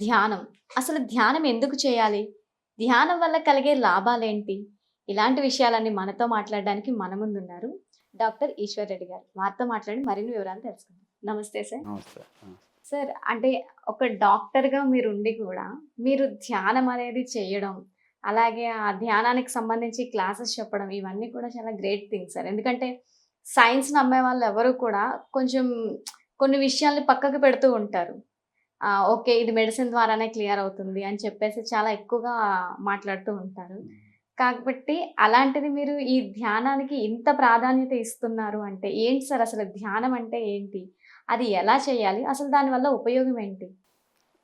ధ్యానం. అసలు ధ్యానం ఎందుకు చేయాలి? ధ్యానం వల్ల కలిగే లాభాలేంటి? ఇలాంటి విషయాలన్నీ మనతో మాట్లాడడానికి మన ముందు ఉన్నారు డాక్టర్ ఈశ్వర్ రెడ్డి గారు. వారితో మాట్లాడి మరిన్ని వివరాలు తెలుసుకుందాం. నమస్తే సార్. నమస్తే. సార్ అంటే ఒక డాక్టర్గా మీరు ఉండి కూడా మీరు ధ్యానం అనేది చేయడం అలాగే ఆ ధ్యానానికి సంబంధించి క్లాసెస్ చెప్పడం ఇవన్నీ కూడా చాలా గ్రేట్ థింగ్స్ సార్. ఎందుకంటే సైన్స్ నమ్మే వాళ్ళు ఎవరు కూడా కొంచెం కొన్ని విషయాల్ని పక్కకు పెడుతూ ఉంటారు. ఓకే ఇది మెడిసిన్ ద్వారానే క్లియర్ అవుతుంది అని చెప్పేసి చాలా ఎక్కువగా మాట్లాడుతూ ఉంటారు. కాబట్టి అలాంటిది మీరు ఈ ధ్యానానికి ఇంత ప్రాధాన్యత ఇస్తున్నారు అంటే ఏంటి సార్ అసలు ధ్యానం అంటే ఏంటి? అది ఎలా చేయాలి? అసలు దానివల్ల ఉపయోగం ఏంటి?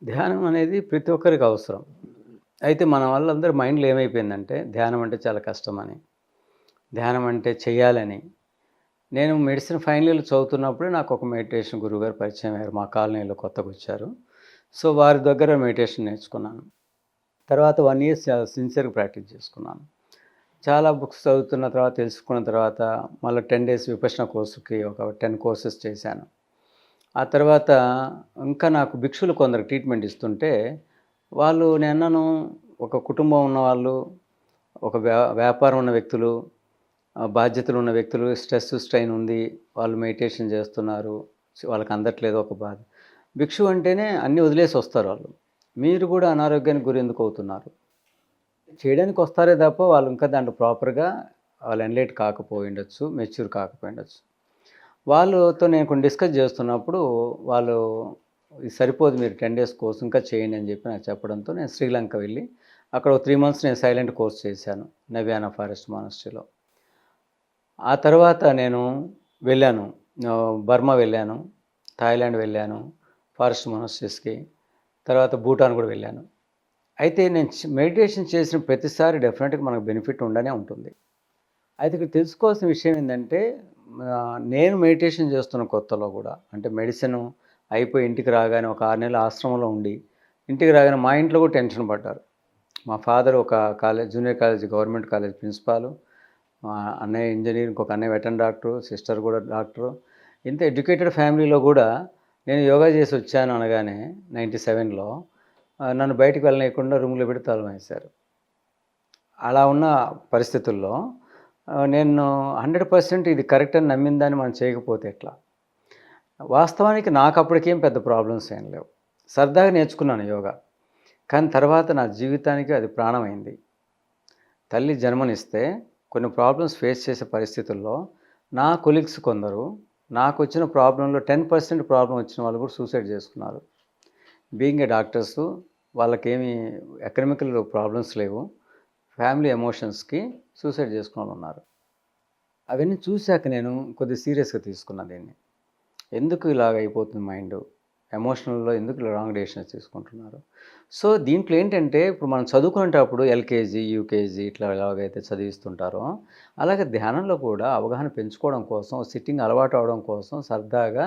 ధ్యానం అనేది ప్రతి ఒక్కరికి అవసరం. అయితే మన వాళ్ళందరూ మైండ్లో ఏమైపోయిందంటే ధ్యానం అంటే చాలా కష్టమని ధ్యానం అంటే చెయ్యాలని. నేను మెడిసిన్ ఫైనల్ ఇయర్ చదువుతున్నప్పుడే నాకు ఒక మెడిటేషన్ గురువుగారు పరిచయం అయ్యారు మా కాలనీలో కొత్తగా వచ్చారు. సో వారి దగ్గర మెడిటేషన్ నేర్చుకున్నాను. తర్వాత వన్ ఇయర్ సిన్సియర్గా ప్రాక్టీస్ చేసుకున్నాను. చాలా బుక్స్ చదువుతున్న తర్వాత తెలుసుకున్న తర్వాత మళ్ళీ టెన్ డేస్ విపక్షణ కోర్సుకి ఒక టెన్ కోర్సెస్ చేశాను. ఆ తర్వాత ఇంకా నాకు భిక్షులు కొందరు ట్రీట్మెంట్ ఇస్తుంటే వాళ్ళు నేను ఒక కుటుంబం ఉన్న వాళ్ళు ఒక వ్యా వ్యాపారం ఉన్న వ్యక్తులు బాధ్యతలు ఉన్న వ్యక్తులు స్ట్రెస్ స్ట్రైన్ ఉంది వాళ్ళు మెడిటేషన్ చేస్తున్నారు వాళ్ళకి అందట్లేదు ఒక బాధ. భిక్షు అంటేనే అన్నీ వదిలేసి వస్తారు వాళ్ళు. మీరు కూడా అనారోగ్యానికి గురి ఎందుకు అవుతున్నారు? చేయడానికి వస్తారే తప్ప వాళ్ళు ఇంకా దాంట్లో ప్రాపర్గా వాళ్ళు ఎన్లైట్ కాకపోయి ఉండొచ్చు మెచ్యూర్ కాకపోయి ఉండొచ్చు. వాళ్ళతో నేను కొన్ని డిస్కస్ చేస్తున్నప్పుడు వాళ్ళు ఇది సరిపోదు మీరు టెన్ డేస్ కోర్స్ ఇంకా చేయండి అని చెప్పి నాకు చెప్పడంతో నేను శ్రీలంక వెళ్ళి అక్కడ ఒక త్రీ మంత్స్ నేను సైలెంట్ కోర్స్ చేశాను నవ్యానా ఫారెస్ట్ మానస్ట్రీలో ఆ తర్వాత నేను వెళ్ళాను బర్మా వెళ్ళాను థాయిలాండ్ వెళ్ళాను ఫారెస్ట్ మానస్ట్రీస్కి తర్వాత భూటాన్ కూడా వెళ్ళాను. అయితే నేను మెడిటేషన్ చేసిన ప్రతిసారి డెఫినెట్గా మనకు బెనిఫిట్ ఉండనే ఉంటుంది. అయితే ఇక్కడ తెలుసుకోవాల్సిన విషయం ఏంటంటే నేను మెడిటేషన్ చేస్తున్న కొత్తలో కూడా అంటే మెడిసిన్ అయిపోయి ఇంటికి రాగానే ఒక ఆరు నెలలు ఆశ్రమంలో ఉండి ఇంటికి రాగానే మా ఇంట్లో కూడా టెన్షన్ పడ్డారు. మా ఫాదర్ ఒక college junior college government college principal మా అన్నయ్య ఇంజనీర్ ఇంకొక అన్నయ్య వెటన్ డాక్టరు సిస్టర్ కూడా డాక్టరు. ఇంత ఎడ్యుకేటెడ్ ఫ్యామిలీలో కూడా నేను యోగా చేసి వచ్చాను అనగానే నైంటీ సెవెన్లో నన్ను బయటకు వెళ్ళనీయకుండా రూమ్లో పెట్టి తాళం వేశారు అలా ఉన్న పరిస్థితుల్లో నేను హండ్రెడ్ పర్సెంట్ ఇది కరెక్ట్ అని నమ్మిన దాన్ని మనం చేయకపోతే ఎట్లా? వాస్తవానికి నాకు అప్పటికేం పెద్ద ప్రాబ్లమ్స్ ఏం లేవు. సరదాగా నేర్చుకున్నాను యోగా. కానీ తర్వాత నా జీవితానికి అది ప్రాణమైంది. తల్లి జన్మనిస్తే కొన్ని ప్రాబ్లమ్స్ ఫేస్ చేసే పరిస్థితుల్లో నా కొలీగ్స్ కొందరు నాకు వచ్చిన ప్రాబ్లంలో టెన్ పర్సెంట్ ప్రాబ్లం వచ్చిన వాళ్ళు కూడా సూసైడ్ చేసుకున్నారు. బీయింగ్ ఏ డాక్టర్స్ వాళ్ళకేమి ఎకనమికల్ ప్రాబ్లమ్స్ లేవు. ఫ్యామిలీ ఎమోషన్స్కి సూసైడ్ చేసుకున్న వాళ్ళు ఉన్నారు. అవన్నీ చూశాక నేను కొద్దిగా సీరియస్గా తీసుకున్నాను దీన్ని. ఎందుకు ఇలాగ అయిపోతుంది మైండ్? ఎమోషనల్లో ఎందుకు ఇలా రాంగ్ డెసిషన్స్ తీసుకుంటున్నారు? సో దీంట్లో ఏంటంటే ఇప్పుడు మనం చదువుకునేటప్పుడు ఎల్కేజీ యూకేజీ ఇట్లా ఎలాగైతే చదివిస్తుంటారో అలాగే ధ్యానంలో కూడా అవగాహన పెంచుకోవడం కోసం సిట్టింగ్ అలవాటు అవడం కోసం సరదాగా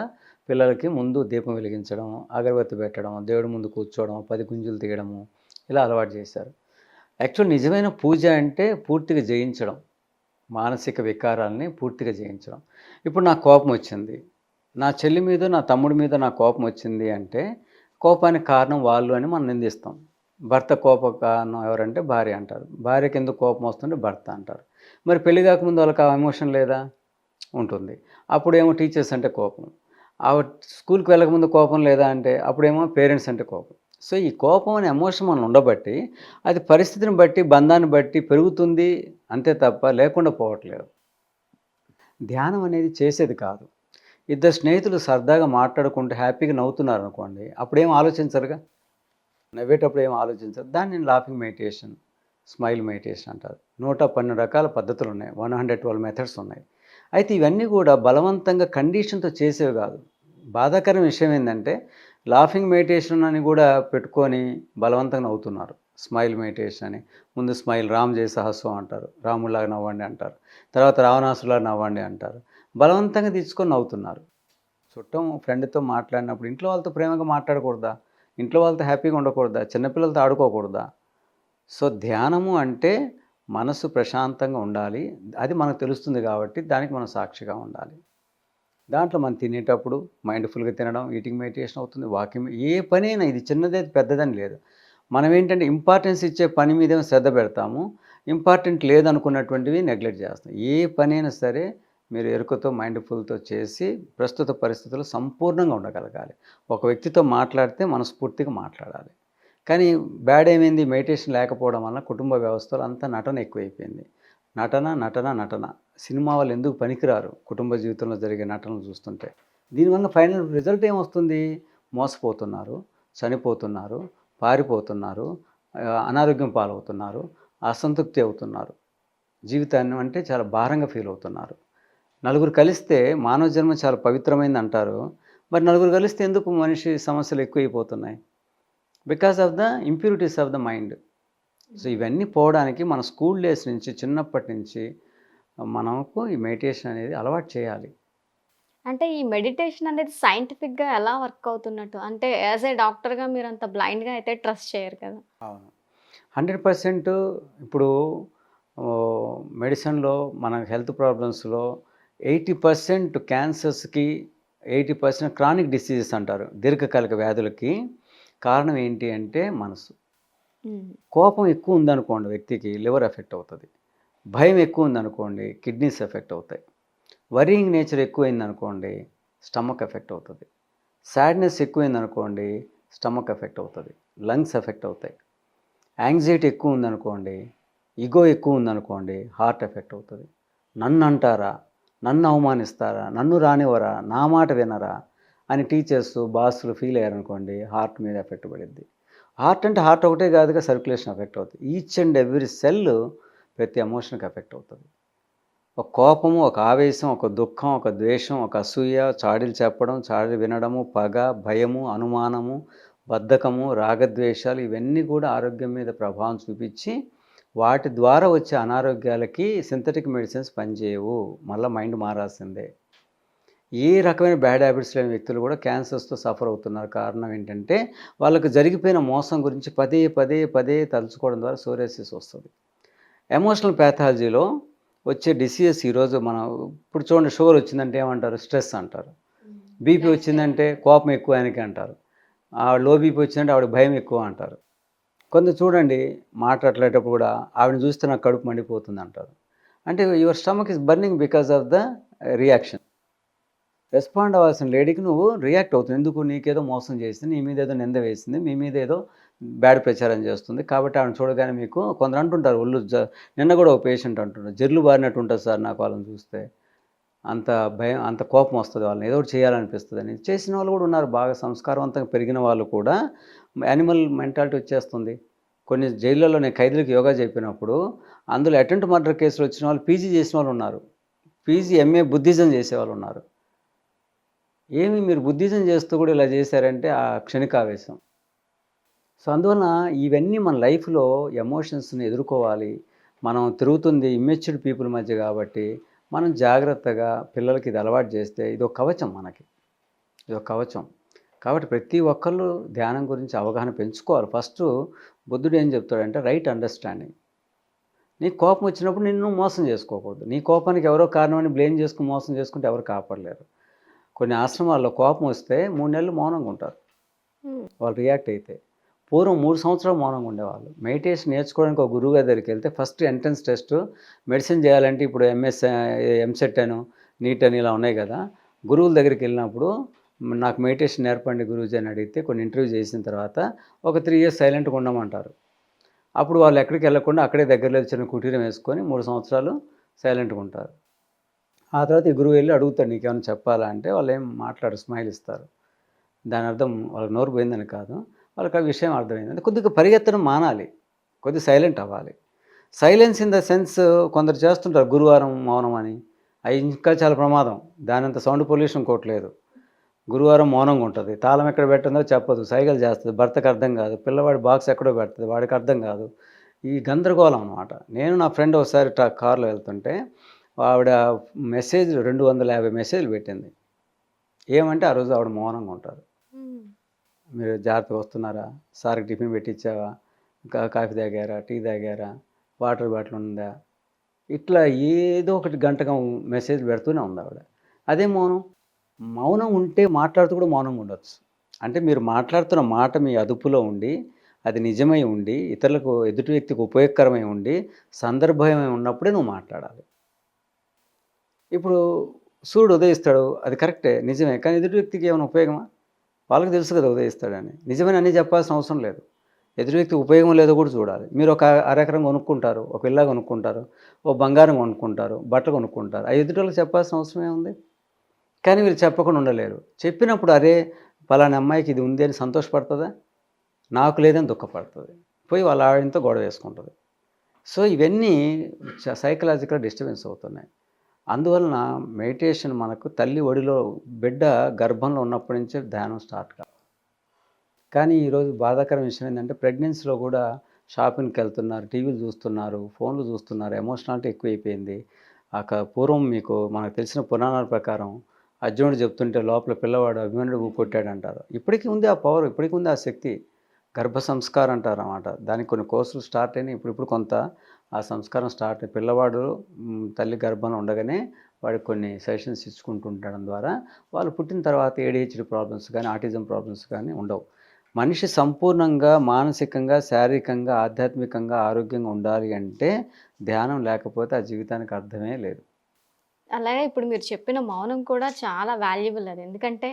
పిల్లలకి ముందు దీపం వెలిగించడం అగరబత్తి పెట్టడం దేవుడి ముందు కూర్చోవడం పది గుంజులు తీయడము ఇలా అలవాటు చేశారు. యాక్చువల్ నిజమైన పూజ అంటే పూర్తిగా జయించడం మానసిక వికారాలని పూర్తిగా జయించడం. ఇప్పుడు నాకు కోపం వచ్చింది. నా చెల్లి మీద నా తమ్ముడి మీద నా కోపం వచ్చింది అంటే కోపానికి కారణం వాళ్ళు అని మనం నిందిస్తాం. భర్త కోప కారణం ఎవరంటే భార్య అంటారు. భార్యకి ఎందుకు కోపం వస్తుంటే భర్త అంటారు. మరి పెళ్ళి కాకముందు వాళ్ళకి ఆ ఎమోషన్ లేదా? ఉంటుంది. అప్పుడేమో టీచర్స్ అంటే కోపం. ఆ స్కూల్కి వెళ్ళకముందు కోపం లేదా అంటే అప్పుడేమో పేరెంట్స్ అంటే కోపం. సో ఈ కోపం అనే ఎమోషన్ మనం ఉండబట్టి అది పరిస్థితిని బట్టి బంధాన్ని బట్టి పెరుగుతుంది అంతే తప్ప లేకుండా పోవట్లేదు. ధ్యానం అనేది చేసేది కాదు. ఇద్దరు స్నేహితులు సరదాగా మాట్లాడుకుంటూ హ్యాపీగా నవ్వుతున్నారు అనుకోండి అప్పుడేం ఆలోచించరుగా? నవ్వేటప్పుడు ఏం ఆలోచించరు? దాన్ని నేను లాఫింగ్ మెడిటేషన్ స్మైల్ మెడిటేషన్ అంటారు. నూట పన్నెండు రకాల పద్ధతులు ఉన్నాయి. వన్ హండ్రెడ్ ట్వెల్వ్ మెథడ్స్ ఉన్నాయి. అయితే ఇవన్నీ కూడా బలవంతంగా కండిషన్తో చేసేవి కాదు. బాధాకరం విషయం ఏంటంటే లాఫింగ్ మెడిటేషన్ అని కూడా పెట్టుకొని బలవంతంగా నవ్వుతున్నారు. స్మైల్ మెడిటేషన్ అని. ముందు స్మైల్ రామ్ జయ సహస్వం అంటారు. రాములాగా నవ్వండి అంటారు. తర్వాత రావణాసులాగా నవ్వండి అంటారు. బలవంతంగా తీసుకొని నవ్వుతున్నారు. చుట్టం ఫ్రెండ్తో మాట్లాడినప్పుడు ఇంట్లో వాళ్ళతో ప్రేమగా మాట్లాడకూడదా? ఇంట్లో వాళ్ళతో హ్యాపీగా ఉండకూడదా? చిన్నపిల్లలతో ఆడుకోకూడదా? సో ధ్యానము అంటే మనసు ప్రశాంతంగా ఉండాలి. అది మనకు తెలుస్తుంది కాబట్టి దానికి మనం సాక్షిగా ఉండాలి. దాంట్లో మనం తినేటప్పుడు మైండ్ఫుల్గా తినడం ఈటింగ్ మెడిటేషన్ అవుతుంది వాకింగ్ ఏ పనైనా ఇది చిన్నదే పెద్దదని లేదు. మనం ఏంటంటే ఇంపార్టెన్స్ ఇచ్చే పని మీద శ్రద్ధ పెడతాము. ఇంపార్టెంట్ లేదనుకున్నటువంటివి నెగ్లెక్ట్ చేస్తాం. ఏ పనైనా సరే మీరు ఎరుకతో మైండ్ఫుల్తో చేసి ప్రస్తుత పరిస్థితుల్లో సంపూర్ణంగా ఉండగలగాలి. ఒక వ్యక్తితో మాట్లాడితే మనస్ఫూర్తిగా మాట్లాడాలి. కానీ బ్యాడ్ ఏమైంది? మెడిటేషన్ లేకపోవడం వల్ల కుటుంబ వ్యవస్థలో అంతా నటన ఎక్కువైపోయింది. నటన నటన నటన. సినిమా వాళ్ళు ఎందుకు పనికిరారు కుటుంబ జీవితంలో జరిగే నటనలు చూస్తుంటే? దీనివల్ల ఫైనల్ రిజల్ట్ ఏమొస్తుంది? మోసపోతున్నారు చనిపోతున్నారు పారిపోతున్నారు అనారోగ్యం పాలవుతున్నారు అసంతృప్తి అవుతున్నారు. జీవితాన్ని అంటే చాలా భారంగా ఫీల్ అవుతున్నారు. నలుగురు కలిస్తే మానవ జన్మ చాలా పవిత్రమైంది అంటారు మరి నలుగురు కలిస్తే ఎందుకు మనిషి సమస్యలు ఎక్కువైపోతున్నాయి? Because of the impurities of the mind so ఇవన్నీ పోవడానికి మన స్కూల్ డేస్ నుంచి చిన్నప్పటి నుంచి మనకు ఈ మెడిటేషన్ అనేది అలవాటు చేయాలి. అంటే ఈ మెడిటేషన్ అనేది సైంటిఫిక్గా ఎలా వర్క్ అవుతున్నట్టు? అంటే యాజ్ ఏ డాక్టర్గా మీరు అంత బ్లైండ్గా అయితే ట్రస్ట్ చేయరు కదా? అవును. హండ్రెడ్ పర్సెంట్ ఇప్పుడు మెడిసిన్లో మన హెల్త్ ప్రాబ్లమ్స్లో ఎయిటీ పర్సెంట్ క్యాన్సర్స్కి ఎయిటీ పర్సెంట్ క్రానిక్ డిసీజెస్ అంటారు దీర్ఘకాలిక వ్యాధులకి కారణం ఏంటి అంటే మనసు కోపం ఎక్కువ ఉందనుకోండి వ్యక్తికి లివర్ ఎఫెక్ట్ అవుతుంది. భయం ఎక్కువ ఉందనుకోండి కిడ్నీస్ ఎఫెక్ట్ అవుతాయి. వరింగ్ నేచర్ ఎక్కువైంది అనుకోండి స్టమక్ ఎఫెక్ట్ అవుతుంది. సాడ్నెస్ ఎక్కువైందనుకోండి స్టమక్ ఎఫెక్ట్ అవుతుంది. లంగ్స్ ఎఫెక్ట్ అవుతాయి. యాంగ్జైటీ ఎక్కువ ఉందనుకోండి ఈగో ఎక్కువ ఉందనుకోండి హార్ట్ ఎఫెక్ట్ అవుతుంది. నన్ను అంటారా నన్ను అవమానిస్తారా? నన్ను రానివరా నా మాట వినరా? అని టీచర్స్ బాసులు ఫీల్ అయ్యారనుకోండి హార్ట్ మీద ఎఫెక్ట్ పడిద్ది. హార్ట్ అంటే హార్ట్ ఒకటే కాదుగా సర్క్యులేషన్ ఎఫెక్ట్ అవుతుంది. ఈచ్ అండ్ ఎవ్రీ సెల్ ప్రతి ఎమోషన్కి ఎఫెక్ట్ అవుతుంది. ఒక కోపము ఒక ఆవేశం ఒక దుఃఖం ఒక ద్వేషం ఒక అసూయ చాడీలు చెప్పడం చాడీలు వినడము పగ భయము అనుమానము బద్ధకము రాగద్వేషాలు ఇవన్నీ కూడా ఆరోగ్యం మీద ప్రభావం చూపించి వాటి ద్వారా వచ్చే అనారోగ్యాలకి సింథటిక్ మెడిసిన్స్ పనిచేయవు. మళ్ళీ మైండ్ మారాల్సిందే. ఏ రకమైన బ్యాడ్ హ్యాబిట్స్ లేని వ్యక్తులు కూడా క్యాన్సర్స్తో సఫర్ అవుతున్నారు. కారణం ఏంటంటే వాళ్ళకు జరిగిపోయిన మోసం గురించి పదే పదే పదే తలుచుకోవడం ద్వారా సోరేసిస్ వస్తుంది. ఎమోషనల్ ప్యాథాలజీలో వచ్చే డిసీజెస్ ఈరోజు మనం ఇప్పుడు చూడండి షుగర్ వచ్చిందంటే ఏమంటారు? స్ట్రెస్ అంటారు. బీపీ వచ్చిందంటే కోపం ఎక్కువ ఆయనకి అంటారు. ఆ లో బీపీ వచ్చిందంటే ఆవిడ భయం ఎక్కువ అంటారు. కొంత చూడండి మాట్లాడేటప్పుడు కూడా ఆవిడని చూస్తే నాకు కడుపు మండిపోతుంది అంటారు అంటే your stomach is burning because of the reaction respond అవ్వాల్సిన లేడీకి నువ్వు రియాక్ట్ అవుతుంది. ఎందుకు? నీకేదో మోసం చేసింది నీ మీద ఏదో నింద వేసింది మీ మీద ఏదో బ్యాడ్ ప్రచారం చేస్తుంది. కాబట్టి ఆవిడ చూడగానే మీకు కొందరు అంటుంటారు ఒళ్ళు జ నిన్న కూడా ఒక పేషెంట్ అంటున్నారు జర్లు బారినట్టు ఉంటుంది సార్ నాకు వాళ్ళని చూస్తే. అంత భయం అంత కోపం వస్తుంది వాళ్ళని. ఏదో ఒకటి చేయాలనిపిస్తుంది. అని చేసిన వాళ్ళు కూడా ఉన్నారు. బాగా సంస్కారవంతంగా పెరిగిన వాళ్ళు కూడా. యానిమల్ మెంటాలిటీ వచ్చేస్తుంది. కొన్ని జైళ్ళలో నేను ఖైదీలకు యోగా చెప్పినప్పుడు అందులో అటెంప్ట్ మర్డర్ కేసులు వచ్చిన వాళ్ళు పీజీ చేసిన వాళ్ళు ఉన్నారు. పీజీ ఎంఏ బుద్ధిజం చేసేవాళ్ళు ఉన్నారు. ఏమి మీరు బుద్ధిజం చేస్తూ కూడా ఇలా చేశారంటే ఆ క్షణికావేశం. సో అందువలన ఇవన్నీ మన లైఫ్లో ఎమోషన్స్ని ఎదుర్కోవాలి. మనం తిరుగుతుంది ఇమ్మెచ్యూర్డ్ పీపుల్ మధ్య కాబట్టి మనం జాగ్రత్తగా పిల్లలకి ఇది అలవాటు చేస్తే ఇది ఒక కవచం మనకి. ఇది ఒక కవచం. కాబట్టి ప్రతి ఒక్కళ్ళు ధ్యానం గురించి అవగాహన పెంచుకోవాలి. ఫస్ట్ బుద్ధుడు ఏం చెప్తాడంటే రైట్ అండర్స్టాండింగ్. నీ కోపం వచ్చినప్పుడు నిన్ను మోసం చేసుకోకూడదు. నీ కోపానికి ఎవరో కారణమని బ్లేమ్ చేసుకుని మోసం చేసుకుంటే ఎవరు కాపాడలేరు. కొన్ని ఆశ్రమాల్లో కోపం వస్తే మూడు నెలలు మౌనంగా ఉంటారు. వాళ్ళు రియాక్ట్ అయితే. పూర్వం మూడు సంవత్సరాలు మౌనంగా ఉండేవాళ్ళు. మెడిటేషన్ నేర్చుకోవడానికి ఒక గురువు దగ్గరికి వెళ్తే ఫస్ట్ ఎంట్రన్స్ టెస్ట్ మెడిసిన్ చేయాలంటే ఇప్పుడు ఎంఎస్ ఎంసెట్ అను నీట్ అని ఇలా ఉన్నాయి కదా. గురువుల దగ్గరికి వెళ్ళినప్పుడు నాకు మెడిటేషన్ నేర్పండి గురూజీ అని అడిగితే కొన్ని ఇంటర్వ్యూ చేసిన తర్వాత ఒక త్రీ ఇయర్స్ సైలెంట్గా ఉండమంటారు. అప్పుడు వాళ్ళు ఎక్కడికి వెళ్ళకుండా అక్కడే దగ్గరలో చిన్న కుటీరం వేసుకొని మూడు సంవత్సరాలు సైలెంట్గా ఉంటారు. ఆ తర్వాత ఈ గురువు వెళ్ళి అడుగుతాడు నీకేమైనా చెప్పాలా? అంటే వాళ్ళు ఏం మాట్లాడు స్మైల్ ఇస్తారు. దాని అర్థం వాళ్ళకి నోరు పోయిందని కాదు. వాళ్ళకి ఆ విషయం అర్థమైంది. అంటే కొద్దిగా పరిగెత్తడం మానాలి. కొద్దిగా సైలెంట్ అవ్వాలి. సైలెన్స్ ఇన్ ద సెన్స్ కొందరు చేస్తుంటారు గురువారం మౌనం అని. అవి ఇంకా చాలా ప్రమాదం. దాని అంత సౌండ్ పొల్యూషన్ కోట్లేదు గురువారం మౌనంగా ఉంటుంది. తాళం ఎక్కడ పెట్టిందో చెప్పదు. సైకిల్ చేస్తుంది. భర్తకు అర్థం కాదు. పిల్లవాడి బాక్స్ ఎక్కడో పెడుతుంది. వాడికి అర్థం కాదు. ఈ గందరగోళం అనమాట నేను నా ఫ్రెండ్ ఒకసారి కార్లో వెళ్తుంటే ఆవిడ మెసేజ్ రెండు వందల యాభై మెసేజ్లు పెట్టింది. ఏమంటే ఆ రోజు ఆవిడ మౌనంగా ఉంటారు. మీరు జాగ్రత్తగా వస్తున్నారా? సార్కి టిఫిన్ పెట్టించావా కాఫీ తాగారా? టీ తాగారా? వాటర్ బాటిల్ ఉందా? ఇట్లా ఏదో ఒకటి గంటగా మెసేజ్ పెడుతూనే ఉంది ఆవిడ. అదే మౌనం. మౌనం ఉంటే మాట్లాడుతూ కూడా మౌనం ఉండొచ్చు. అంటే మీరు మాట్లాడుతున్న మాట మీ అదుపులో ఉండి అది నిజమై ఉండి ఇతరులకు ఎదుటి వ్యక్తికి ఉపయోగకరమై ఉండి సందర్భమై ఉన్నప్పుడే నువ్వు మాట్లాడాలి. ఇప్పుడు సూర్యుడు ఉదయిస్తాడు. అది కరెక్టే. నిజమే. కానీ ఎదుటి వ్యక్తికి ఏమైనా ఉపయోగమా? వాళ్ళకి తెలుసు కదా ఉదయిస్తాడని. నిజమని అన్నీ చెప్పాల్సిన అవసరం లేదు. ఎదుటి వ్యక్తి ఉపయోగం లేదో కూడా చూడాలి. మీరు ఒక అరెకరం కొనుక్కుంటారు ఒక ఇల్లా కొనుక్కుంటారు ఓ బంగారం కొనుక్కుంటారు బట్టలు కొనుక్కుంటారు. ఆ ఎదుటి వాళ్ళకి చెప్పాల్సిన అవసరం ఉంది కానీ వీళ్ళు చెప్పకుండా ఉండలేరు. చెప్పినప్పుడు అరే పలానా అమ్మాయికి ఇది ఉంది అని సంతోషపడుతుందా? నాకు లేదని దుఃఖపడుతుంది. పోయి వాళ్ళ ఆవిడంతో గొడవ వేసుకుంటుంది. సో ఇవన్నీ సైకలాజికల్ డిస్టర్బెన్స్ అవుతున్నాయి. అందువలన మెడిటేషన్ మనకు తల్లి ఒడిలో బిడ్డ గర్భంలో ఉన్నప్పటి నుంచే ధ్యానం స్టార్ట్ కావాలి. కానీ ఈరోజు బాధాకరం విషయం ఏంటంటే ప్రెగ్నెన్సీలో కూడా షాపింగ్కి వెళ్తున్నారు టీవీలు చూస్తున్నారు ఫోన్లు చూస్తున్నారు ఎమోషనాలిటీ ఎక్కువైపోయింది. అక పూర్వం మీకు మనకు తెలిసిన పురాణాల ప్రకారం అర్జునుడు చెప్తుంటే లోపల పిల్లవాడు అభిమానుడు ఊపొట్టాడు అంటారు ఇప్పటికీ ఉంది ఆ పవర్ ఇప్పటికీ ఉంది ఆ శక్తి. గర్భ సంస్కారం అంటారు అన్నమాట. దానికి కొన్ని కోర్సులు స్టార్ట్ అయినాయి. ఇప్పుడు ఇప్పుడు కొంత ఆ సంస్కారం స్టార్ట్ పిల్లవాడు తల్లి గర్భంలో ఉండగానే వాడికి కొన్ని సెషన్స్ ఇచ్చుకుంటుండడం ద్వారా వాళ్ళు పుట్టిన తర్వాత ఏడిహెచ్డి ప్రాబ్లమ్స్ కానీ ఆటిజం ప్రాబ్లమ్స్ కానీ ఉండవు. మనిషి సంపూర్ణంగా మానసికంగా శారీరకంగా ఆధ్యాత్మికంగా ఆరోగ్యంగా ఉండాలి అంటే ధ్యానం లేకపోతే ఆ జీవితానికి అర్థమే లేదు. అలాగే ఇప్పుడు మీరు చెప్పిన మౌనం కూడా చాలా వాల్యుబుల్ అది. ఎందుకంటే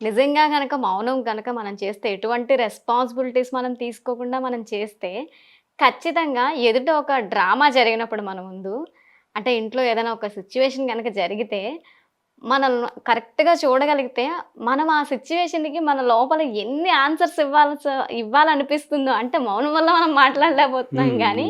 నిజంగా కనుక మౌనం కనుక మనం చేస్తే ఎటువంటి రెస్పాన్సిబిలిటీస్ మనం తీసుకోకుండా మనం చేస్తే ఖచ్చితంగా ఎదుట ఒక డ్రామా జరిగినప్పుడు మన ముందు అంటే ఇంట్లో ఏదైనా ఒక సిచ్యువేషన్ కనుక జరిగితే మనం కరెక్ట్గా చూడగలిగితే మనం ఆ సిచ్యువేషన్కి మన లోపల ఎన్ని ఆన్సర్స్ ఇవ్వాల్సి ఇవ్వాలనిపిస్తుందో అంటే మౌనం వల్ల మనం మాట్లాడలేకపోతున్నాం కానీ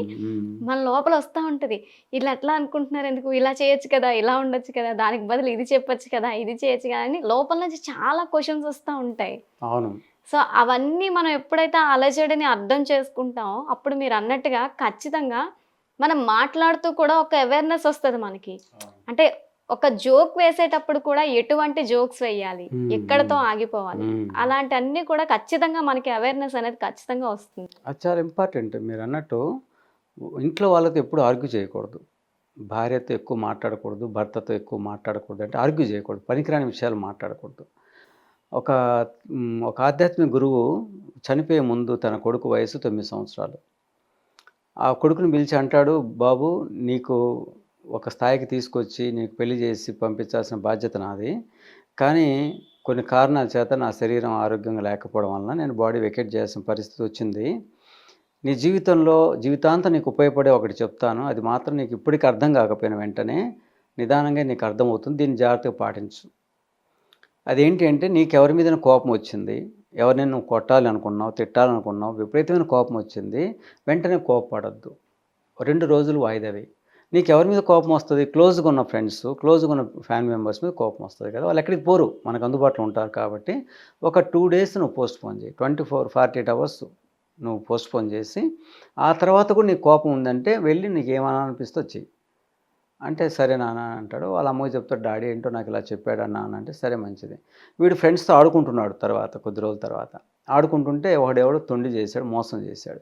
మన లోపల వస్తూ ఉంటుంది. ఇలా ఎట్లా అనుకుంటున్నారు ఎందుకు? ఇలా చేయొచ్చు కదా ఇలా ఉండొచ్చు కదా దానికి బదులు ఇది చెప్పొచ్చు కదా ఇది చేయొచ్చు కదా అని లోపల నుంచి చాలా క్వశ్చన్స్ వస్తూ ఉంటాయి. అవును. సో అవన్నీ మనం ఎప్పుడైతే అలజడిని అర్థం చేసుకుంటామో అప్పుడు మీరు అన్నట్టుగా ఖచ్చితంగా మనం మాట్లాడుతూ కూడా ఒక అవేర్నెస్ వస్తుంది మనకి. అంటే ఒక జోక్ వేసేటప్పుడు కూడా ఎటువంటి జోక్స్ వేయాలి. ఎక్కడతో ఆగిపోవాలి. అలాంటి అన్ని కూడా ఖచ్చితంగా మనకి అవేర్నెస్ అనేది ఖచ్చితంగా వస్తుంది. అది చాలా ఇంపార్టెంట్ మీరు అన్నట్టు ఇంట్లో వాళ్ళతో ఎప్పుడు ఆర్గ్యూ చేయకూడదు. భార్యతో ఎక్కువ మాట్లాడకూడదు భర్తతో ఎక్కువ మాట్లాడకూడదు అంటే ఆర్గ్యూ చేయకూడదు. పనికిరాని విషయాలు మాట్లాడకూడదు. ఒక ఒక ఆధ్యాత్మిక గురువు చనిపోయే ముందు తన కొడుకు వయసు తొమ్మిది సంవత్సరాలు. ఆ కొడుకుని పిలిచి అంటాడు బాబు నీకు ఒక స్థాయికి తీసుకొచ్చి నీకు పెళ్ళి చేసి పంపించాల్సిన బాధ్యత నాది. కానీ కొన్ని కారణాల చేత నా శరీరం ఆరోగ్యంగా లేకపోవడం వలన నేను బాడీ వెకేట్ చేయాల్సిన పరిస్థితి వచ్చింది. నీ జీవితంలో జీవితాంతం నీకు ఉపయోగపడే ఒకటి చెప్తాను. అది మాత్రం నీకు ఇప్పటికీ అర్థం కాకపోయిన వెంటనే నిదానంగా నీకు అర్థమవుతుంది. దీన్ని జాగ్రత్తగా పాటించు. అదేంటి అంటే నీకు ఎవరి మీద కోపం వచ్చింది? ఎవరినైనా నువ్వు కొట్టాలనుకున్నావు? తిట్టాలనుకున్నావు? విపరీతమైన కోపం వచ్చింది. వెంటనే కోపపడద్దు. రెండు రోజులు వాయిదవి. నీకు ఎవరి మీద కోపం వస్తుంది? క్లోజ్గా ఉన్న ఫ్రెండ్స్ క్లోజ్గా ఉన్న ఫ్యామిలీ మెంబర్స్ మీద కోపం వస్తుంది కదా. వాళ్ళు ఎక్కడికి పోరు. మనకు అందుబాటులో ఉంటారు కాబట్టి ఒక టూ డేస్ నువ్వు పోస్ట్ పోన్ చేయి. Twenty four forty eight hours నువ్వు పోస్ట్ పోన్ చేసి ఆ తర్వాత కూడా నీకు కోపం ఉందంటే వెళ్ళి నీకు ఏమన్నా అనిపిస్తే చెయ్యి. అంటే సరే నాన్న అంటాడు. వాళ్ళ అమ్మకి చెప్తాడు డాడీ ఏంటో నాకు ఇలా చెప్పాడు అన్న అంటే సరే మంచిది. వీడు ఫ్రెండ్స్తో ఆడుకుంటున్నాడు తర్వాత కొద్ది రోజుల తర్వాత. ఆడుకుంటుంటే ఒకడెవడో తొండి చేశాడు మోసం చేశాడు.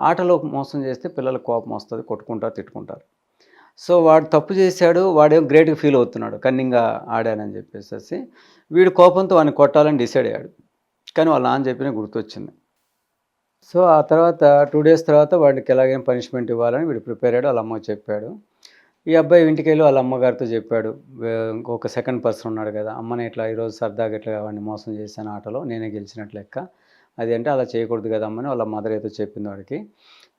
ఆటలో మోసం చేస్తే పిల్లలకు కోపం వస్తుంది కొట్టుకుంటారు తిట్టుకుంటారు. సో వాడు తప్పు చేశాడు వాడేం గ్రేట్గా ఫీల్ అవుతున్నాడు కన్నింగా ఆడానని చెప్పేసి వీడు కోపంతో వాడిని కొట్టాలని డిసైడ్ అయ్యాడు. కానీ వాళ్ళ నాన్న చెప్పిన గుర్తొచ్చింది. సో ఆ తర్వాత టూ డేస్ తర్వాత వాడికి ఎలాగైనా పనిష్మెంట్ ఇవ్వాలని వీడు ప్రిపేర్ అయ్యాడు వాళ్ళ అమ్మ చెప్పాడు. ఈ అబ్బాయి ఇంటికి వెళ్ళి వాళ్ళ అమ్మగారితో చెప్పాడు. ఇంకొక సెకండ్ పర్సన్ ఉన్నాడు కదా అమ్మని ఇట్లా ఈరోజు సరదాగా ఇట్లా వాడిని మోసం చేశాను ఆటలో నేనే గెలిచినట్లు లెక్క. అది అంటే అలా చేయకూడదు కదా అమ్మని వాళ్ళ మదర్ అయితే చెప్పింది వాడికి.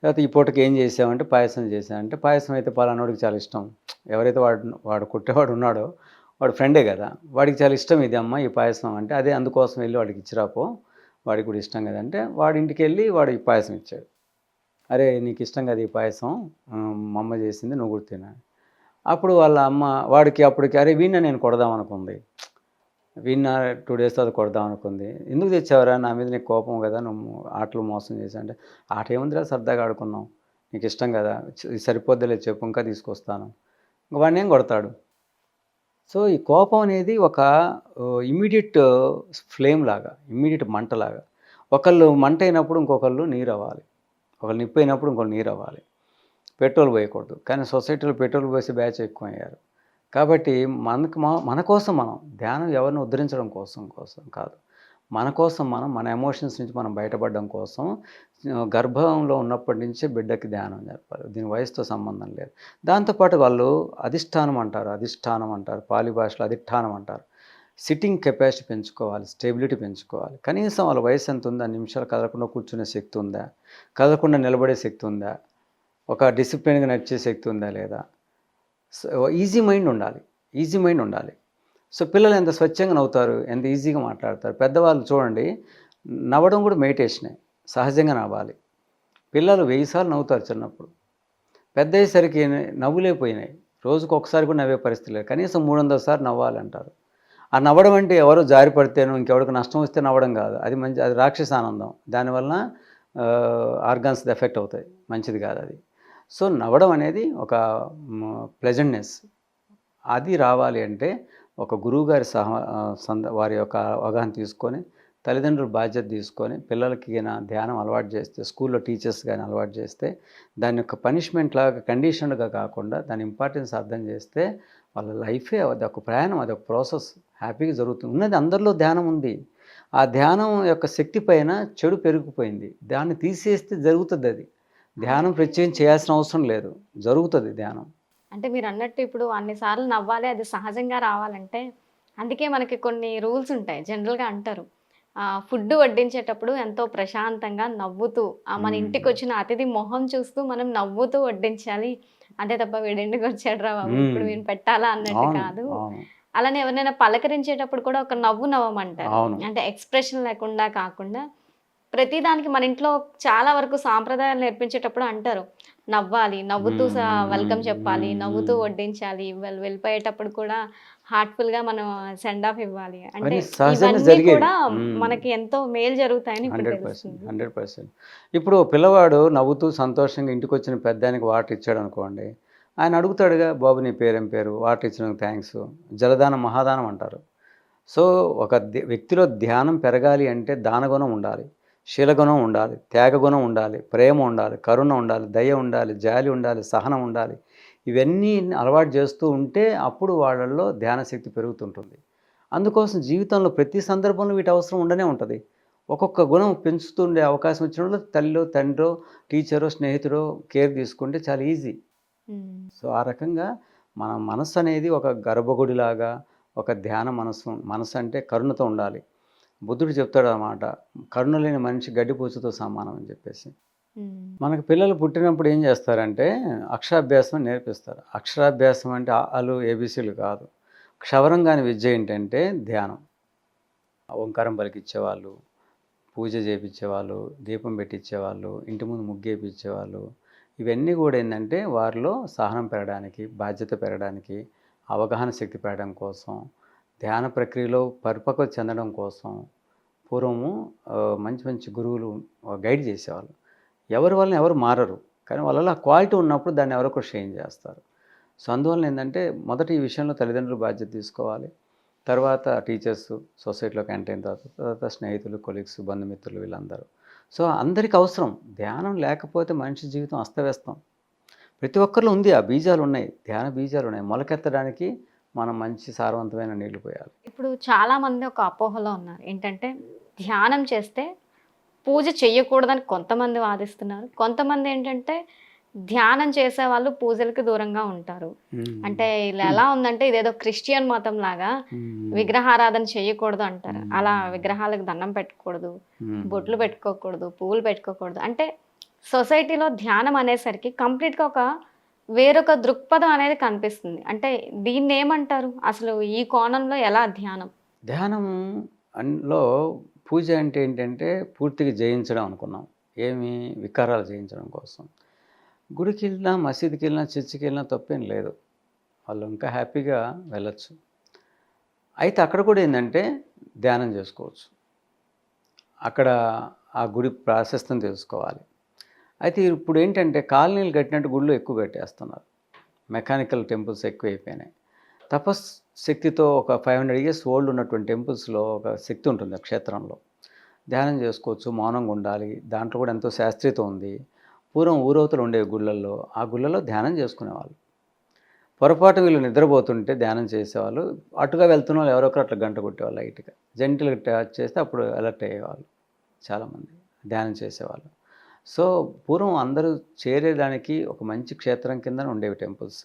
తర్వాత ఈ పూటకి ఏం చేసామంటే పాయసం చేశామంటే పాయసం అయితే పలానాడికి చాలా ఇష్టం. ఎవరైతే వాడు వాడు కుట్టేవాడు ఉన్నాడో వాడు ఫ్రెండే కదా వాడికి చాలా ఇష్టం ఇది అమ్మ ఈ పాయసం అంటే అదే అందుకోసం వెళ్ళి వాడికి ఇచ్చిరాపో వాడికి కూడా ఇష్టం కదా అంటే వాడి ఇంటికి వెళ్ళి వాడు ఈ పాయసం ఇచ్చాడు. అరే నీకు ఇష్టం కదా ఈ పాయసం మా అమ్మ చేసింది నువ్వు కూడా తినా అప్పుడు వాళ్ళ అమ్మ వాడికి అప్పటికి అరే వీణ నేను కొడదాం అనుకుంది. వీణ టూ డేస్ తర్వాత కొడదాం అనుకుంది. ఎందుకు తెచ్చావరా? నా మీద నీకు కోపం కదా నువ్వు ఆటలు మోసం చేశా అంటే ఆట ఏముందిరా? సరదాగా ఆడుకున్నాం. నీకు ఇష్టం కదా. సరిపోద్దిలే చెప్పు ఇంకా తీసుకొస్తాను. వాడిని ఏం కొడతాడు? సో ఈ కోపం అనేది ఒక ఇమీడియట్ ఫ్లేమ్ లాగా ఇమీడియట్ మంటలాగా ఒకళ్ళు మంట అయినప్పుడు ఇంకొకళ్ళు నీరు అవ్వాలి ఒకళ్ళు నిప్పు అయినప్పుడు ఇంకొకళ్ళు నీరు అవ్వాలి పెట్రోల్ పోయకూడదు. కానీ సొసైటీలో పెట్రోల్ పోసే బ్యాచ్ ఎక్కువ అయ్యారు కాబట్టి మనకు మన కోసం మనం ధ్యానం ఎవరిని ఉద్ధరించడం కోసం కోసం కాదు. మన కోసం మనం మన ఎమోషన్స్ నుంచి మనం బయటపడడం కోసం గర్భంలో ఉన్నప్పటి నుంచే బిడ్డకి ధ్యానం చెప్పాలి దీని వయసుతో సంబంధం లేదు. దాంతోపాటు వాళ్ళు అధిష్టానం అంటారు అధిష్టానం అంటారు పాలి భాషలో అధిష్టానం అంటారు. సిట్టింగ్ కెపాసిటీ పెంచుకోవాలి స్టెబిలిటీ పెంచుకోవాలి. కనీసం వాళ్ళ వయసు ఎంత ఉందా నిమిషాలు కదలకుండా కూర్చునే శక్తి ఉందా కదలకుండా నిలబడే శక్తి ఉందా ఒక డిసిప్లిన్గా నడిచే శక్తి ఉందా లేదా? సో ఈజీ మైండ్ ఉండాలి. ఈజీ మైండ్ ఉండాలి. సో పిల్లలు ఎంత స్వచ్ఛంగా నవ్వుతారు ఎంత ఈజీగా మాట్లాడతారు? పెద్దవాళ్ళు చూడండి నవ్వడం కూడా మెడిటేషనే సహజంగా నవ్వాలి. పిల్లలు వెయ్యి సార్లు నవ్వుతారు చిన్నప్పుడు. పెద్ద అయ్యేసరికి నవ్వులేపోయినాయి. రోజుకు ఒకసారి కూడా నవ్వే పరిస్థితి లేదు. కనీసం మూడు వందల సార్లు నవ్వాలంటారు. ఆ నవ్వడం అంటే ఎవరో జారి పడితేనో ఇంకెవరికి నష్టం వస్తే నవ్వడం కాదు. అది మంచి అది రాక్షస ఆనందం దానివల్ల ఆర్గాన్స్ ఎఫెక్ట్ అవుతాయి. మంచిది కాదు అది. సో నవ్వడం అనేది ఒక ప్లెజెంట్నెస్ అది రావాలి అంటే ఒక గురువు గారి సహ సంద వారి యొక్క అవగాహన తీసుకొని తల్లిదండ్రుల బాధ్యత తీసుకొని పిల్లలకి గిన ధ్యానం అలవాటు చేస్తే స్కూల్లో టీచర్స్ కానీ అలవాటు చేస్తే దాని యొక్క పనిష్మెంట్ లాగా కండిషన్గా కాకుండా దాని ఇంపార్టెన్స్ అర్థం చేస్తే వాళ్ళ లైఫే అది ఒక ప్రయాణం అది ఒక ప్రాసెస్ హ్యాపీగా జరుగుతుంది. ఉన్నది అందరిలో ధ్యానం ఉంది. ఆ ధ్యానం యొక్క శక్తి పైన చెడు పెరిగిపోయింది. దాన్ని తీసేస్తే జరుగుతుంది అది. ధ్యానం ప్రత్యేకం చేయాల్సిన అవసరం లేదు. జరుగుతుంది ధ్యానం. అంటే మీరు అన్నట్టు ఇప్పుడు అన్నిసార్లు నవ్వాలి అది సహజంగా రావాలంటే అందుకే మనకి కొన్ని రూల్స్ ఉంటాయి. జనరల్గా అంటారు. ఫుడ్ వడ్డించేటప్పుడు ఎంతో ప్రశాంతంగా నవ్వుతూ మన. ఇంటికి వచ్చిన అతిథి మొహం చూస్తూ మనం నవ్వుతూ వడ్డించాలి. అంతే తప్ప వీడింటికి వచ్చాడు రా బాబు? ఇప్పుడు. వీడిని పెట్టాలా అన్నట్టు కాదు. అలానే ఎవరినైనా పలకరించేటప్పుడు కూడా ఒక నవ్వు నవ్వమంటారు. అంటే ఎక్స్ప్రెషన్ లేకుండా కాకుండా ప్రతిదానికి మన ఇంట్లో చాలా వరకు సాంప్రదాయాలు నేర్పించేటప్పుడు అంటారు నవ్వాలి నవ్వుతూ. వెల్కమ్ చెప్పాలి. నవ్వుతూ వడ్డించాలి వాళ్ళు వెళ్ళిపోయేటప్పుడు కూడా హార్ట్ఫుల్గా మనం సెండ్ ఆఫ్ ఇవ్వాలి అంటే ఇవన్నీ. కూడా. మనకి ఎంతో మేలు జరుగుతాయని ఇప్పుడు హండ్రెడ్ పర్సెంట్ ఇప్పుడు పిల్లవాడు నవ్వుతూ సంతోషంగా ఇంటికి వచ్చిన పెద్దానికి వాటర్ ఇచ్చాడు అనుకోండి ఆయన అడుగుతాడుగా బాబు నీ పేరేం పేరు వాటర్ ఇచ్చినందుకు థ్యాంక్స్ జలదానం మహాదానం అంటారు సో ఒక వ్యక్తిలో ధ్యానం పెరగాలి అంటే దానగుణం ఉండాలి శీలగుణం ఉండాలి త్యాగగుణం ఉండాలి ప్రేమ ఉండాలి కరుణ ఉండాలి దయ ఉండాలి జాలి ఉండాలి సహనం ఉండాలి. ఇవన్నీ అలవాటు చేస్తూ ఉంటే అప్పుడు వాళ్ళల్లో ధ్యాన శక్తి పెరుగుతుంటుంది. అందుకోసం జీవితంలో ప్రతి సందర్భంలో వీటి అవసరం ఉండనే ఉంటుంది. ఒక్కొక్క గుణం పెంచుతుండే అవకాశం వచ్చినప్పుడు తల్లిలో తండ్రో టీచరో స్నేహితుడో కేర్ తీసుకుంటే చాలా ఈజీ. సో ఆ రకంగా మన మనసు అనేది ఒక గర్భగుడిలాగా ఒక ధ్యాన మనసు మనసు అంటే కరుణతో ఉండాలి. బుద్ధుడు చెప్తాడు అన్నమాట కరుణ లేని మనిషి గడ్డిపూచతో సమానం అని చెప్పేసి. మనకు పిల్లలు పుట్టినప్పుడు ఏం చేస్తారంటే అక్షరాభ్యాసం అని నేర్పిస్తారు. అక్షరాభ్యాసం అంటే అలు ఏబీసీలు కాదు. క్షవరం కాని విద్య ఏంటంటే ధ్యానం. ఓంకారం పలికిచ్చేవాళ్ళు పూజ చేయించేవాళ్ళు దీపం పెట్టించేవాళ్ళు ఇంటి ముందు ముగ్గేపించేవాళ్ళు ఇవన్నీ కూడా ఏంటంటే వారిలో సహనం పెరగడానికి బాధ్యత పెరగడానికి అవగాహన శక్తి పెరగడం కోసం ధ్యాన ప్రక్రియలో పరిపక్వత చెందడం కోసం పూర్వము మంచి మంచి గురువులు గైడ్ చేసేవాళ్ళు. ఎవరి వలన ఎవరు మారరు కానీ వాళ్ళలో ఆ క్వాలిటీ ఉన్నప్పుడు దాన్ని ఎవరొకరు షేంజ్ చేస్తారు. సో అందువల్ల ఏంటంటే మొదట ఈ విషయంలో తల్లిదండ్రులు బాధ్యత తీసుకోవాలి. తర్వాత టీచర్స్ సొసైటీలో ఎంటర్ తర్వాత తర్వాత స్నేహితులు కొలీగ్స్ బంధుమిత్రులు వీళ్ళందరూ. సో అందరికీ అవసరం. ధ్యానం లేకపోతే మనిషి జీవితం అస్తవ్యస్తం. ప్రతి ఒక్కరిలో ఉంది ఆ బీజాలు ఉన్నాయి ధ్యాన బీజాలు ఉన్నాయి మొలకెత్తడానికి మనం మంచి సారవంతమైన నీళ్ళు పోయాలి. ఇప్పుడు చాలా మంది ఒక అపోహలో ఉన్నారు. ఏంటంటే ధ్యానం చేస్తే పూజ చెయ్యకూడదని కొంతమంది వాదిస్తున్నారు. కొంతమంది ఏంటంటే ధ్యానం చేసే వాళ్ళు పూజలకి దూరంగా ఉంటారు. అంటే ఇలా ఎలా ఉందంటే ఇదేదో క్రిస్టియన్ మతం లాగా విగ్రహారాధన చేయకూడదు అంటారు. అలా విగ్రహాలకు దండం పెట్టకూడదు బొట్లు పెట్టుకోకూడదు పువ్వులు పెట్టుకోకూడదు. అంటే సొసైటీలో ధ్యానం అనేసరికి కంప్లీట్గా ఒక వేరొక దృక్పథం అనేది కనిపిస్తుంది. అంటే దీన్ని ఏమంటారు? అసలు ఈ కోణంలో ఎలా ధ్యానం? ధ్యానం లో పూజ అంటే ఏంటంటే పూర్తిగా జయించడం అనుకున్నాం. ఏమి వికారాలు జయించడం కోసం. గుడికి వెళ్ళినా మసీదుకి వెళ్ళినా చర్చికి వెళ్ళినా తప్పేం లేదు. వాళ్ళు ఇంకా హ్యాపీగా వెళ్ళచ్చు. అయితే అక్కడ కూడా ఏంటంటే ధ్యానం చేసుకోవచ్చు. అక్కడ ఆ గుడి ప్రాశస్తం తెలుసుకోవాలి. అయితే ఇప్పుడు ఏంటంటే కాలనీలు కట్టినట్టు గుళ్ళు ఎక్కువ కట్టేస్తున్నారు. మెకానికల్ టెంపుల్స్ ఎక్కువ అయిపోయినాయి తపస్ శక్తితో ఒక ఫైవ్ హండ్రెడ్ ఇయర్స్ ఓల్డ్ ఉన్నటువంటి టెంపుల్స్లో ఒక శక్తి ఉంటుంది ఆ క్షేత్రంలో. ధ్యానం చేసుకోవచ్చు మౌనంగా ఉండాలి. దాంట్లో కూడా ఎంతో శాస్త్రీయత ఉంది. పూర్వం ఊరవతలు ఉండే గుళ్ళల్లో ఆ గుళ్ళలో ధ్యానం చేసుకునేవాళ్ళు. పొరపాటు వీళ్ళు నిద్రపోతుంటే ధ్యానం చేసేవాళ్ళు. అటుగా వెళ్తున్న వాళ్ళు ఎవరో ఒకరు అట్లా గంట కొట్టేవాళ్ళు లైట్గా. జంటలు టచ్ చేస్తే అప్పుడు అలర్ట్ అయ్యేవాళ్ళు చాలామంది. ధ్యానం చేసేవాళ్ళు. సో పూర్వం అందరూ చేరేదానికి ఒక మంచి క్షేత్రం కింద ఉండేవి టెంపుల్స్.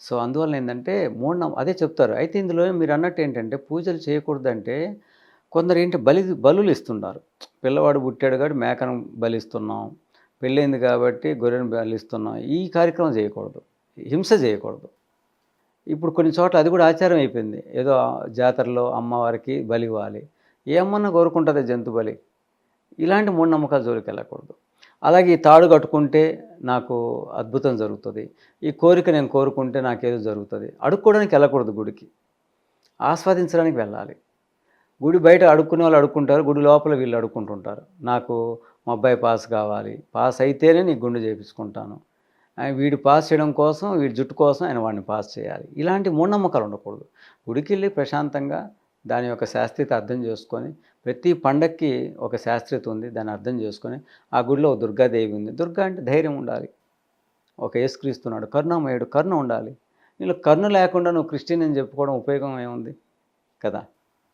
సో అందువల్ల ఏంటంటే మూఢనమ్మ అదే చెప్తారు. అయితే ఇందులో మీరు అన్నట్టు ఏంటంటే పూజలు చేయకూడదంటే కొందరు ఏంటి బలి బలులు ఇస్తున్నారు పిల్లవాడు పుట్టాడు కాబట్టి మేకను బలిస్తున్నాం పెళ్ళైంది కాబట్టి గొర్రెను బలిస్తున్నాం. ఈ కార్యక్రమం చేయకూడదు. హింస చేయకూడదు. ఇప్పుడు కొన్ని చోట్ల అది కూడా ఆచారం అయిపోయింది. ఏదో జాతరలో అమ్మవారికి బలి ఇవ్వాలి. ఏమన్నా కోరుకుంటుంది జంతు బలి? ఇలాంటి మూఢనమ్మకాల జోలికి వెళ్ళకూడదు. అలాగే ఈ తాడు కట్టుకుంటే నాకు అద్భుతం జరుగుతుంది. ఈ కోరిక నేను కోరుకుంటే నాకేదో జరుగుతుంది. అడుక్కోవడానికి వెళ్ళకూడదు గుడికి. ఆస్వాదించడానికి వెళ్ళాలి. గుడి బయట అడుక్కునే వాళ్ళు అడుక్కుంటారు. గుడి లోపల వీళ్ళు అడుక్కుంటుంటారు. నాకు మా అబ్బాయి పాస్ కావాలి. పాస్ అయితేనే నీకు గుండు చేయించుకుంటాను వీడు పాస్ చేయడం కోసం వీడి జుట్టు కోసం ఆయన వాడిని పాస్ చేయాలి. ఇలాంటి మూఢనమ్మకాలు ఉండకూడదు. గుడికి వెళ్ళి ప్రశాంతంగా దాని యొక్క శాస్త్రీయత అర్థం చేసుకొని ప్రతి పండక్కి ఒక శాస్త్రీయత ఉంది దాన్ని అర్థం చేసుకొని ఆ గుడిలో ఒక దుర్గాదేవి ఉంది. దుర్గా అంటే ధైర్యం ఉండాలి. ఒక యేసుక్రీస్తున్నాడు కరుణామయుడు కరుణ ఉండాలి. నీళ్ళు కరుణ లేకుండా నువ్వు క్రిస్టియన్ అని చెప్పుకోవడం ఉపయోగం ఏముంది? కదా?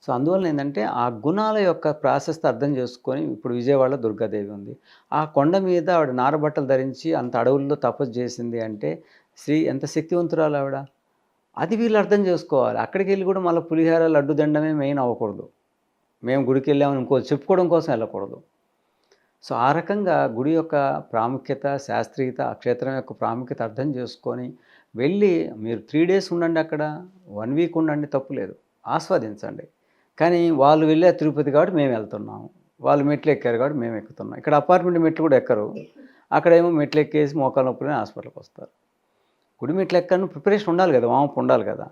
సో అందువల్ల ఏంటంటే ఆ గుణాల యొక్క ప్రాశస్త అర్థం చేసుకొని ఇప్పుడు విజయవాడలో దుర్గాదేవి ఉంది. ఆ కొండ మీద ఆవిడ నారబట్టలు ధరించి అంత అడవుల్లో తపస్సు చేసింది అంటే శ్రీ ఎంత శక్తివంతురాలు ఆవిడ? అది వీళ్ళు అర్థం చేసుకోవాలి. అక్కడికి వెళ్ళి కూడా మళ్ళీ పులిహార లడ్డు దండమే మెయిన్ అవ్వకూడదు. మేము గుడికి వెళ్ళామని ఇంకో చెప్పుకోవడం కోసం వెళ్ళకూడదు. సో ఆ రకంగా గుడి యొక్క ప్రాముఖ్యత శాస్త్రీయత ఆ క్షేత్రం యొక్క ప్రాముఖ్యత అర్థం చేసుకొని వెళ్ళి మీరు త్రీ డేస్ ఉండండి అక్కడ వన్ వీక్ ఉండండి తప్పులేదు ఆస్వాదించండి. కానీ వాళ్ళు వెళ్ళే తిరుపతి కాబట్టి మేము వెళ్తున్నాము. వాళ్ళు మెట్లు ఎక్కారు కాబట్టి మేము ఎక్కుతున్నాం. ఇక్కడ అపార్ట్మెంట్ మెట్లు కూడా ఎక్కరు. అక్కడేమో మెట్లు ఎక్కేసి మోకాల నొప్పులని హాస్పిటల్కి వస్తారు. గుడి మెట్లు ఎక్కను ప్రిపరేషన్ ఉండాలి కదా వామపు ఉండాలి కదా.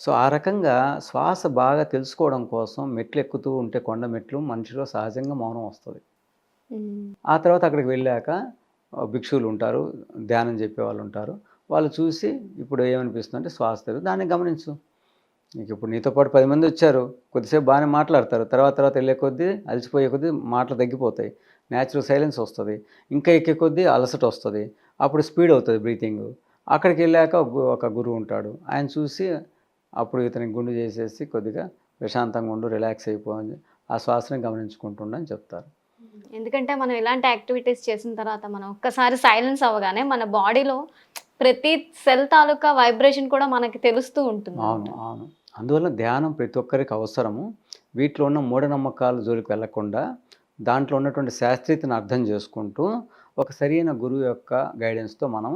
సో ఆ రకంగా శ్వాస బాగా తెలుసుకోవడం కోసం మెట్లు ఎక్కుతూ ఉంటే కొండ మెట్లు మనిషిలో సహజంగా మౌనం వస్తుంది. ఆ తర్వాత అక్కడికి వెళ్ళాక భిక్షువులు ఉంటారు ధ్యానం చెప్పే వాళ్ళు ఉంటారు. వాళ్ళు చూసి ఇప్పుడు ఏమనిపిస్తుంది అంటే శ్వాస తెలుగు దాన్ని గమనించు. నీకు ఇప్పుడు నీతో పాటు పది మంది వచ్చారు కొద్దిసేపు బాగానే మాట్లాడతారు. తర్వాత తర్వాత వెళ్ళే కొద్దీ అలసిపోయే కొద్దీ మాటలు తగ్గిపోతాయి. న్యాచురల్ సైలెన్స్ వస్తుంది. ఇంకా ఎక్కే కొద్దీ అలసట వస్తుంది. అప్పుడు స్పీడ్ అవుతుంది బ్రీతింగ్ అక్కడికి వెళ్ళాక ఒక గురువు ఉంటాడు. ఆయన చూసి అప్పుడు ఇతనికి గుండు చేసేసి కొద్దిగా ప్రశాంతంగా ఉండు రిలాక్స్ అయిపోయి ఆ శ్వాసని గమనించుకుంటుండని చెప్తారు. ఎందుకంటే మనం ఇలాంటి యాక్టివిటీస్ చేసిన తర్వాత మనం ఒక్కసారి సైలెన్స్ అవ్వగానే మన బాడీలో ప్రతి సెల్ తాలూకా వైబ్రేషన్ కూడా మనకి తెలుస్తూ ఉంటుంది. అవును అవును. అందువల్ల ధ్యానం ప్రతి ఒక్కరికి అవసరము. వీటిలో ఉన్న మూఢనమ్మకాల జోలికి వెళ్ళకుండా దాంట్లో ఉన్నటువంటి శాస్త్రీయతను అర్థం చేసుకుంటూ ఒక సరైన గురువు యొక్క గైడెన్స్తో మనం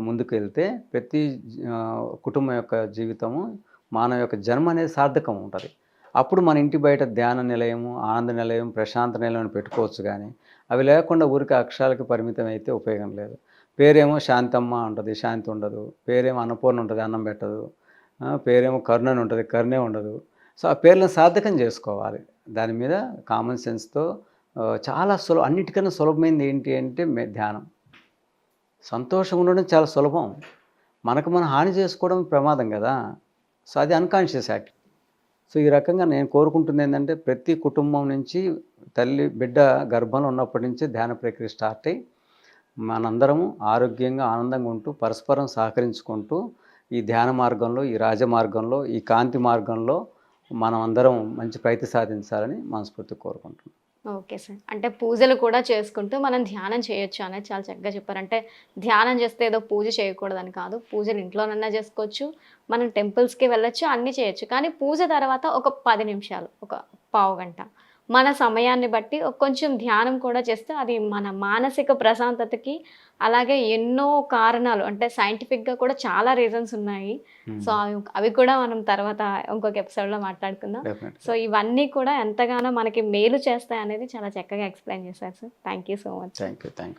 ముందుకు వెళ్తే ప్రతి కుటుంబం యొక్క జీవితము మానవ యొక్క జన్మ అనేది సార్థకం ఉంటుంది. అప్పుడు మన ఇంటి బయట ధ్యాన నిలయము ఆనంద నిలయం ప్రశాంత నిలయం అని పెట్టుకోవచ్చు కానీ అవి లేకుండా ఊరికి అక్షరాలకి పరిమితం అయితే ఉపయోగం లేదు. పేరేమో శాంతమ్మ ఉంటుంది శాంతి ఉండదు. పేరేమో అన్నపూర్ణ ఉంటుంది అన్నం పెట్టదు. పేరేమో కరుణ అని ఉంటుంది కరుణే ఉండదు. సో ఆ పేర్లను సార్థకం చేసుకోవాలి. దాని మీద కామన్ సెన్స్తో చాలా సులభ అన్నిటికన్నా సులభమైనది ఏంటి అంటే మే- ధ్యానం. సంతోషం ఉండడం చాలా సులభం. మనకు మనం హాని చేసుకోవడం ప్రమాదం కదా. సో అది అన్కాన్షియస్ యాక్ట్ సో ఈ రకంగా నేను కోరుకుంటుంది ఏంటంటే ప్రతి కుటుంబం నుంచి తల్లి బిడ్డ గర్భంలో ఉన్నప్పటి నుంచి ధ్యాన ప్రక్రియ స్టార్ట్ అయ్యి మనందరము ఆరోగ్యంగా ఆనందంగా ఉంటూ పరస్పరం సహకరించుకుంటూ ఈ ధ్యాన మార్గంలో ఈ రాజ మార్గంలో ఈ కాంతి మార్గంలో మనం అందరం మంచి ప్రయత్నం సాధించాలని మనస్ఫూర్తి కోరుకుంటున్నాం. Okay sir. అంటే పూజలు కూడా చేసుకుంటూ మనం ధ్యానం చేయొచ్చు అనేది చాలా చక్కగా చెప్పారు. అంటే ధ్యానం చేస్తే ఏదో పూజ చేయకూడదని కాదు పూజలు ఇంట్లోనన్నా చేసుకోవచ్చు మనం టెంపుల్స్కి వెళ్ళొచ్చు అన్నీ చేయొచ్చు. కానీ పూజ తర్వాత ఒక పది నిమిషాలు ఒక పావు గంట మన సమయాన్ని బట్టి కొంచెం ధ్యానం కూడా చేస్తే అది మన మానసిక ప్రశాంతతకి అలాగే ఎన్నో కారణాలు అంటే సైంటిఫిక్గా కూడా చాలా రీజన్స్ ఉన్నాయి. సో అవి అవి కూడా మనం తర్వాత ఇంకొక ఎపిసోడ్లో మాట్లాడుకుందాం. సో ఇవన్నీ కూడా ఎంతగానో మనకి మేలు చేస్తాయి అనేది చాలా చక్కగా ఎక్స్ప్లెయిన్ చేశారు sir thank you so much thank you thank